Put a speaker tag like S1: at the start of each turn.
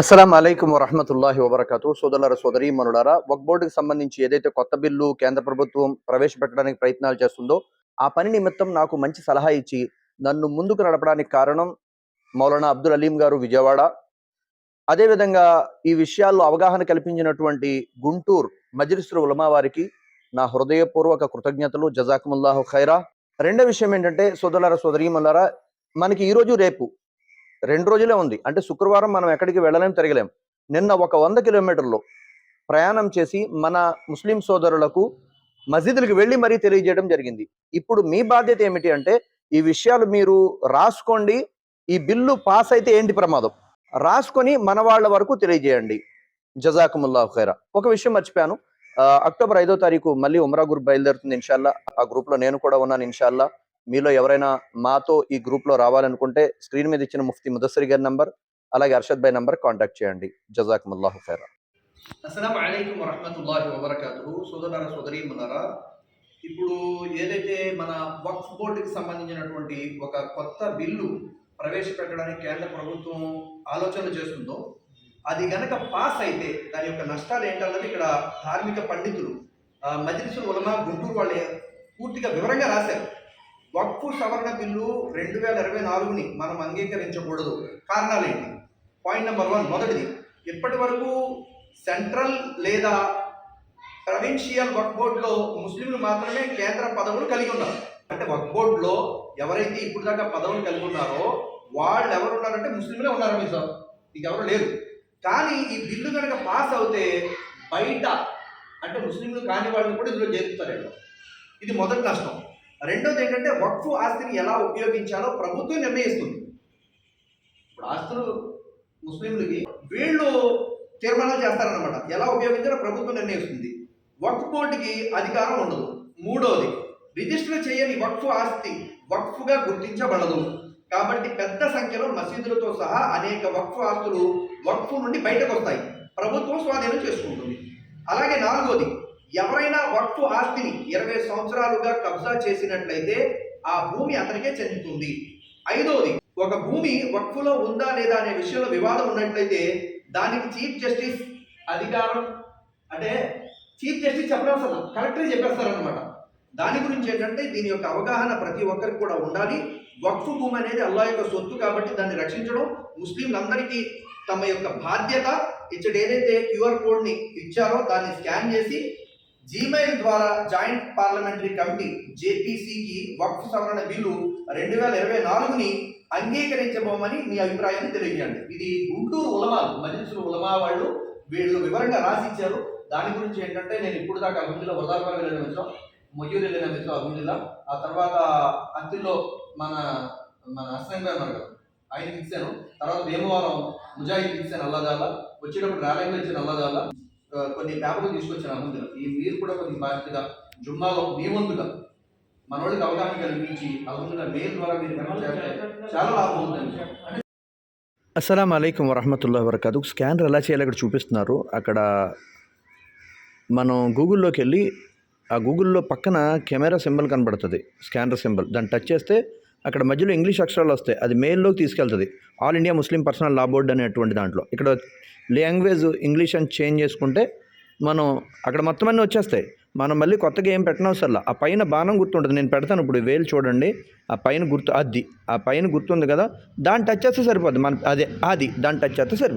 S1: అస్సలం అయికం వరహమతుల్లాహి వబర్కతు. సోదరుల సోదరి మనులారా వక్ బోర్డుకి సంబంధించి ఏదైతే కొత్త బిల్లు కేంద్ర ప్రభుత్వం ప్రవేశపెట్టడానికి ప్రయత్నాలు చేస్తుందో ఆ పని నిమిత్తం నాకు మంచి సలహా ఇచ్చి నన్ను ముందుకు నడపడానికి కారణం మౌలానా అబ్దుల్ అలీం గారు విజయవాడ. అదేవిధంగా ఈ విషయాల్లో అవగాహన కల్పించినటువంటి గుంటూరు మజ్లిసుల్ ఉలమా వారికి నా హృదయపూర్వక కృతజ్ఞతలు. జజాకుముల్లాహు ఖైరా. రెండో విషయం ఏంటంటే సోదరుల సోదరి మనకి ఈరోజు రేపు రెండు రోజులే ఉంది. అంటే శుక్రవారం మనం ఎక్కడికి వెళ్ళలేం తిరగలేం. నిన్న ఒక వంద కిలోమీటర్లు ప్రయాణం చేసి మన ముస్లిం సోదరులకు మసీదులకు వెళ్ళి మరీ తెలియజేయడం జరిగింది. ఇప్పుడు మీ బాధ్యత ఏమిటి అంటే ఈ విషయాలు మీరు రాసుకోండి. ఈ బిల్లు పాస్ అయితే ఏంటి ప్రమాదం? రాసుకొని మన వాళ్ళ వరకు తెలియజేయండి. జజాకుముల్లా ఖైరా. ఒక విషయం మర్చిపోయాను. అక్టోబర్ ఐదో తారీఖు మళ్ళీ ఉమరా గ్రూప్ బయలుదేరుతుంది ఇన్షాల్లా. ఆ గ్రూప్లో నేను కూడా ఉన్నాను ఇన్షాల్లా. మీలో ఎవరైనా మాతో ఈ గ్రూప్లో రావాలనుకుంటే స్క్రీన్ మీద ఇచ్చిన ముఫ్తి ముదస్సరి గారి నంబర్ అలాగే అర్షద్ భాయ్ నంబర్ కాంటాక్ట్ చేయండి. జజాకుముల్లాహు ఖైరా. అస్సలం అయికం వరహమతుల్లాహి వబర్కాతు సోదరులారా సోదరీమన్నారా ఇప్పుడు ఏదైతే మన వక్ఫ్ బోర్డుకి సంబంధించినటువంటి ఒక కొత్త బిల్లు ప్రవేశపెట్టడానికి కేంద్ర ప్రభుత్వం ఆలోచన చేస్తుందో అది గనక పాస్ అయితే దాని యొక్క నష్టాలు ఏంటన్నది ఇక్కడ ధార్మిక పండితులు ఆ, వలన గుంటూరు వాళ్ళే పూర్తిగా వివరంగా రాశారు. వక్ఫ్ సవరణ బిల్లు రెండు వేల ఇరవై నాలుగుని మనం అంగీకరించకూడదు. కారణాలు ఏంటి? పాయింట్ నెంబర్ వన్ మొదటిది. ఇప్పటి వరకు సెంట్రల్ లేదా ప్రొవిన్షియల్ వక్ బోర్డులో ముస్లింలు మాత్రమే కేంద్ర పదవులు కలిగి ఉన్నారు. అంటే వక్ బోర్డులో ఎవరైతే ఇప్పుడు దాకా పదవులు కలిగి ఉన్నారో వాళ్ళు ఎవరు ఉన్నారంటే ముస్లింలే ఉన్నారు మీ సార్? ఇంకెవరు లేరు. కానీ ఈ బిల్లు కనుక పాస్ అవుతే బయట అంటే ముస్లింలు కాని వాళ్ళని కూడా ఇందులో చేరుతారు ఇది మొదటి నష్టం. రెండోది ఏంటంటే వక్ఫ్ ఆస్తిని ఎలా ఉపయోగించాలో ప్రభుత్వం నిర్ణయిస్తుంది. ఇప్పుడు ఆస్తులు ముస్లింలకి వీళ్ళు తీర్మానాలు చేస్తారనమాట ఎలా ఉపయోగించాలో ప్రభుత్వం నిర్ణయిస్తుంది. వక్ఫ్ బోర్డుకి అధికారం ఉండదు. మూడోది రిజిస్టర్ చేయని వక్ఫ్ ఆస్తి వక్ఫ్గా గుర్తించబడదు. కాబట్టి పెద్ద సంఖ్యలో మసీదులతో సహా అనేక వక్ఫ్ ఆస్తులు వక్ఫ్ నుండి బయటకు వస్తాయి ప్రభుత్వం స్వాధీనం చేసుకుంటుంది. అలాగే నాలుగోది ఎవరైనా వక్ఫ్ ఆస్తిని ఇరవై సంవత్సరాలుగా కబ్జా చేసినట్లయితే ఆ భూమి అతనికే చెందుతుంది. ఐదోది ఒక భూమి వక్ఫ్లో ఉందా లేదా అనే విషయంలో వివాదం ఉన్నట్లయితే దానికి చీఫ్ జస్టిస్ అధికారం అంటే చీఫ్ జస్టిస్ చెప్పనవసరం కలెక్టరే చెప్పేస్తారనమాట దాని గురించి ఏంటంటే దీని యొక్క అవగాహన ప్రతి ఒక్కరికి కూడా ఉండాలి. వక్ఫ్ భూమి అనేది అల్లా యొక్క సొత్తు కాబట్టి దాన్ని రక్షించడం ముస్లింలందరికీ తమ యొక్క బాధ్యత. ఇచ్చటి ఏదైతే క్యూఆర్ కోడ్ని ఇచ్చారో దాన్ని స్కాన్ చేసి జీమెయిల్ ద్వారా జాయింట్ పార్లమెంటరీ కమిటీ జేపీసీకి వక్ఫ్ సవరణ బిల్లు రెండు వేల ఇరవై నాలుగుని అంగీకరించబోమని మీ అభిప్రాయాన్ని తెలియజేయండి. ఇది గుంటూరు ఉలమాలు మజిల్సులు ఉలమా వాళ్ళు వీళ్ళు వివరంగా రాసి ఇచ్చారు దాని గురించి ఏంటంటే నేను ఇప్పుడు దాకా అభివృద్ధిలో వదార్బాగ్ వెళ్ళిన మిత్రం మొయ్యూరు వెళ్ళిన మిత్రం అభివృద్ధిలో ఆ తర్వాత అత్తిలో మన మన అస్సం గారు ఉన్నారు కదా ఆయనకి ఇచ్చాను తర్వాత భీమవరం ముజాహిద్ ఇచ్చాను అల్లదాల వచ్చేటప్పుడు ర్యాలీలో ఇచ్చిన అల్లదాల కొన్ని పేపర్లు తీసుకొచ్చాను అభివృద్ధిలో ఈ మీరు కూడా కొన్ని బాధ్యతగా జుమ్మాలో మీ వంతుగా మన వాళ్ళకి అవగాహన కలిగించి అభివృద్ధిలో మెయిల్ ద్వారా మీరు చాలా లాభం ఉంటుంది
S2: అస్సలం అయికం వరహమతుల్లా వరకాదు స్కానర్ ఎలా చేయాలో ఇక్కడ చూపిస్తున్నారు. అక్కడ మనం గూగుల్లోకి వెళ్ళి ఆ గూగుల్లో పక్కన కెమెరా సింబల్ కనబడుతుంది. Scanner symbol. దాన్ని టచ్ చేస్తే అక్కడ మధ్యలో ఇంగ్లీష్ అక్షరాలు వస్తాయి. అది మెయిల్లోకి తీసుకెళ్తుంది. All India Muslim personal law board అనేటువంటి దాంట్లో. ఇక్కడ లాంగ్వేజ్ ఇంగ్లీష్ అని చేంజ్ చేసుకుంటే మనం అక్కడ మొత్తం అన్నీ వచ్చేస్తాయి. మనం మళ్ళీ కొత్తగా ఏం పెట్టనవసరంలా ఆ పైన బాణం గుర్తుంటుంది. నేను పెడతాను ఇప్పుడు వేలు చూడండి. ఆ పైన గుర్తు అది. ఆ పైన గుర్తుంది కదా. దాన్ని టచ్ చేస్తే సరిపోద్ది. మన అదే అది. దాన్ని టచ్ చేస్తే సరిపోద్ది.